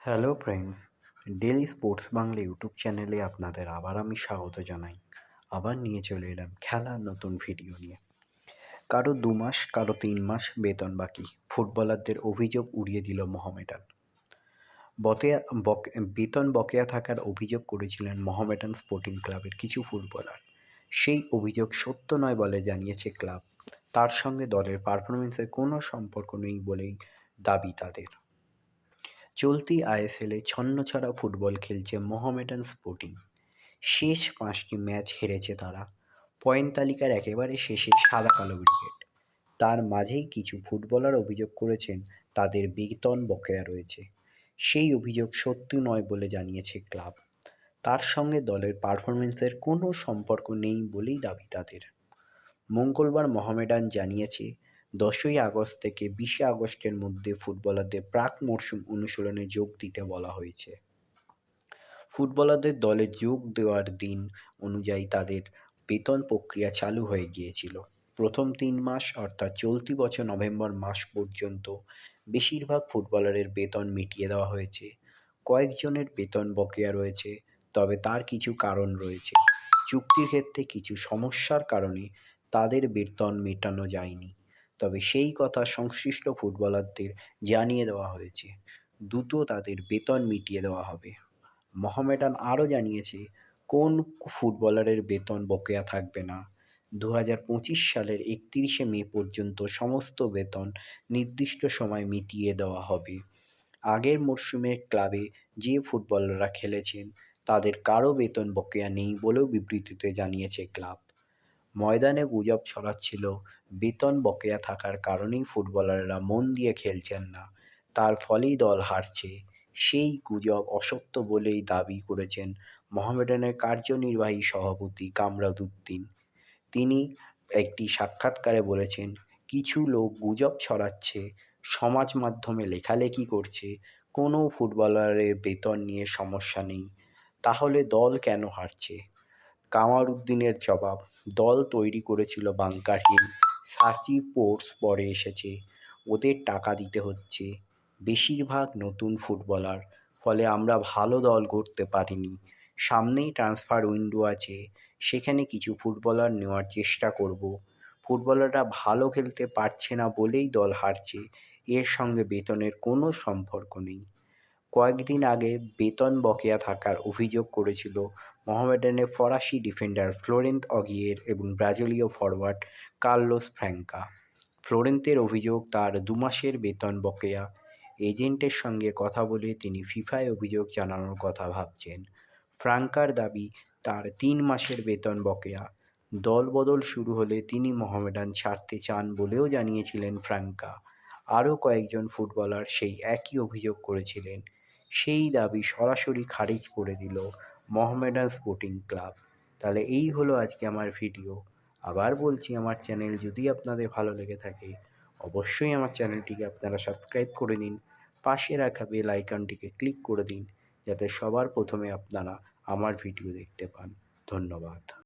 Hello friends daily sports Bangla YouTube চ্যানেলে আপনাদের আবার আমি স্বাগত জানাই। আবার নিয়ে চলে এলাম খেলার নতুন ভিডিও নিয়ে। কারও দু মাস, কারও তিন মাস বেতন বাকি। ফুটবলারদের অভিযোগ উড়িয়ে দিল মোহামেডান। বকেয়া, বক, বেতন বকেয়া থাকার অভিযোগ করেছিলেন মোহামেডান স্পোর্টিং ক্লাবের কিছু ফুটবলার সেই অভিযোগ সত্য নয় বলে জানিয়েছে ক্লাব তার সঙ্গে দলের পারফরমেন্সের কোনো সম্পর্ক নেই বলেই দাবি তাদের। চলতি আইএসএলে ছন্নছাড়া ফুটবল খেলছে মোহামেডান স্পোর্টিং। শেষ পাঁচটি ম্যাচ হেরেছে তারা। পয়েন্ট তালিকার একেবারে শেষে সাদা কালো ব্রিগেড তার মাঝেই কিছু ফুটবলার অভিযোগ করেছেন, তাদের বেতন বকেয়া রয়েছে। সেই অভিযোগ সত্যি নয় বলে জানিয়েছে ক্লাব। তার সঙ্গে দলের পারফরমেন্সের কোনো সম্পর্ক নেই বলেই দাবি তাদের। মঙ্গলবার মোহামেডান জানিয়েছে দশই আগস্ট থেকে বিশে আগস্টের মধ্যে ফুটবলারদের প্রাক মরশুম অনুশীলনে যোগ দিতে বলা হয়েছে। ফুটবলারদের দলে যোগ দেওয়ার দিন অনুযায়ী তাদের বেতন প্রক্রিয়া চালু হয়ে গিয়েছিল। প্রথম তিন মাস অর্থাৎ চলতি বছর নভেম্বর মাস পর্যন্ত বেশিরভাগ ফুটবলারের বেতন মিটিয়ে দেওয়া হয়েছে। কয়েকজনের বেতন বকেয়া রয়েছে, তবে তার কিছু কারণ রয়েছে। চুক্তির ক্ষেত্রে কিছু সমস্যার কারণে তাদের বেতন মেটানো যায়নি। তবে সেই কথা সংশ্লিষ্ট ফুটবলারদের জানিয়ে দেওয়া হয়েছে। দ্রুত তাদের বেতন মিটিয়ে দেওয়া হবে। মোহামেডান আরও জানিয়েছে, কোন ফুটবলারের বেতন বকেয়া থাকবে না? দু হাজার পঁচিশ সালের একত্রিশে মে পর্যন্ত সমস্ত বেতন নির্দিষ্ট সময় মিটিয়ে দেওয়া হবে। আগের মরশুমে ক্লাবে যে ফুটবলাররা খেলেছেন, তাদের কারও বেতন বকেয়া নেই বলেও বিবৃতিতে জানিয়েছে ক্লাব। ময়দানে গুজব ছড়াচ্ছিল। বেতন বকেয়া থাকার কারণেই ফুটবলাররা মন দিয়ে খেলছেন না। তার ফলেই দল হারছে। সেই গুজব অসত্য বলেই দাবি করেছেন মোহামেডানের কার্যনির্বাহী সভাপতি কামরাদুদ্দিন তিনি একটি সাক্ষাৎকারে বলেছেন, কিছু লোক গুজব ছড়াচ্ছে, সমাজ মাধ্যমে লেখালেখি করছে, কোনো ফুটবলারের বেতন নিয়ে সমস্যা নেই। তাহলে দল কেন হারছে? কামারুদ্দিনের জবাব। দল তৈরি করেছিল বাংকারহীন সার্চি পোর্টস পরে এসেছে। ওদের টাকা দিতে হচ্ছে। বেশিরভাগ নতুন ফুটবলার। ফলে আমরা ভালো দল করতে পারিনি। সামনেই ট্রান্সফার উইন্ডো আছে। সেখানে কিছু ফুটবলার নেওয়ার চেষ্টা করব। ফুটবলাররা ভালো খেলতে পারছে না বলেই দল হারছে। এর সঙ্গে বেতনের কোনো সম্পর্ক নেই। কয়েকদিন আগে বেতন বকেয়া থাকার অভিযোগ করেছিল মোহামেডানের ফরাসি ডিফেন্ডার ফ্লোরেন্ত অগিয়ের এবং ব্রাজিলীয় ফরওয়ার্ড কার্লোস ফ্র্যাঙ্কা। ফ্লোরেন্তের অভিযোগ তার দু মাসের বেতন বকেয়া। এজেন্টের সঙ্গে কথা বলে তিনি ফিফায় অভিযোগ জানানোর কথা ভাবছেন। ফ্রাঙ্কার দাবি, তার তিন মাসের বেতন বকেয়া। দল বদল শুরু হলে তিনি মোহামেডান ছাড়তে চান বলেও জানিয়েছিলেন ফ্রাঙ্কা আরও কয়েকজন ফুটবলার সেই একই অভিযোগ করেছিলেন। সেই দাবি সরাসরি খারিজ করে দিল মোহামেডান স্পোর্টিং ক্লাব। তাহলে এই হলো আজকে আমার ভিডিও। আবার বলছি, আমার চ্যানেল যদি আপনাদের ভালো লেগে থাকে, অবশ্যই আমার চ্যানেলটিকে আপনারা সাবস্ক্রাইব করে নিন পাশে রাখা বেল আইকনটিকে ক্লিক করে দিন, যাতে সবার প্রথমে আপনারা আমার ভিডিও দেখতে পান। ধন্যবাদ।